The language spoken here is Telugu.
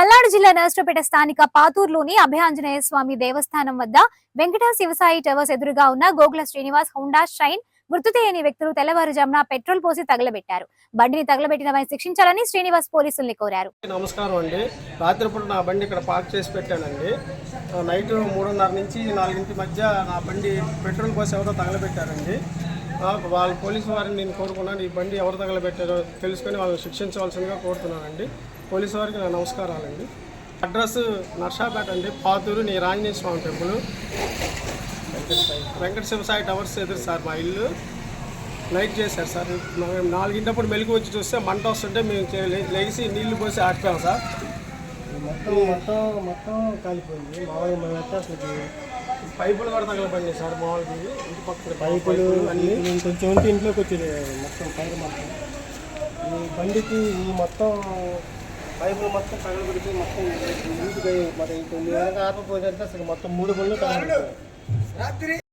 పల్నాడు జిల్లా నర్సరావుపేట స్థానిక పాతూరులోని అభయాంజనేయ స్వామి దేవస్థానం వద్ద వెంకట శివసాయి టవర్స్ ఎదురుగా ఉన్న గోకుల శ్రీనివాస్ హోండా షైన్ గుర్తు తెలియని వ్యక్తులు తెల్లవారుజామున పెట్రోల్ పోసి తగలబెట్టారు. బండిని తగలబెట్టిన వారిని శిక్షించాలని శ్రీనివాస్ పోలీసుల్ని కోరారు. నమస్కారం అండి. రాత్రిపూట నా బండి ఇక్కడ పార్క్ చేసి పెట్టానండి. నైట్ మూడున్నర నుంచి నాలుగింటి మధ్య నా బండి పెట్రోల్ పోసి ఎవరో తగలబెట్టారండి. వాళ్ళ పోలీసు వారిని నేను కోరుకున్నాను. ఈ బండి ఎవరు తగలబెట్టారో తెలుసుకొని వాళ్ళని శిక్షించవలసిందిగా కోరుతున్నానండి. పోలీసు వారికి నా నమస్కారాలండి. అడ్రస్ నర్షాపేట అండి. పాతూరు నీ రాంజనేయ స్వామి టెంపుల్. వెంకట శివసాయి టవర్స్ ఎదురు సార్ మా ఇల్లు. లైట్ చేశారు సార్. నాలుగింటప్పుడు మెలుగు వచ్చి చూస్తే మంట వస్తుంటే మేము లేచి నీళ్ళు పోసి ఆడిపోయాం సార్. మొత్తం మొత్తం మొత్తం కాలిపోయింది. మామూలుగా అయితే అసలు పైపులు కూడా తగలబడినాయి సార్ మామూలుగా. ఇంటి పక్కన పైపులు అన్ని. నేను కొంచెం ఉంటే ఇంట్లోకి వచ్చేది మొత్తం పైరు మొత్తం. ఈ బండికి ఈ మొత్తం పైపులు మొత్తం తగలబడిపోయి మొత్తం ఇంటికి మరి ఇంకొన్ని వెనక ఆపపోతే అసలు మొత్తం మూడు బండ్లు తగలబడిపోయాయి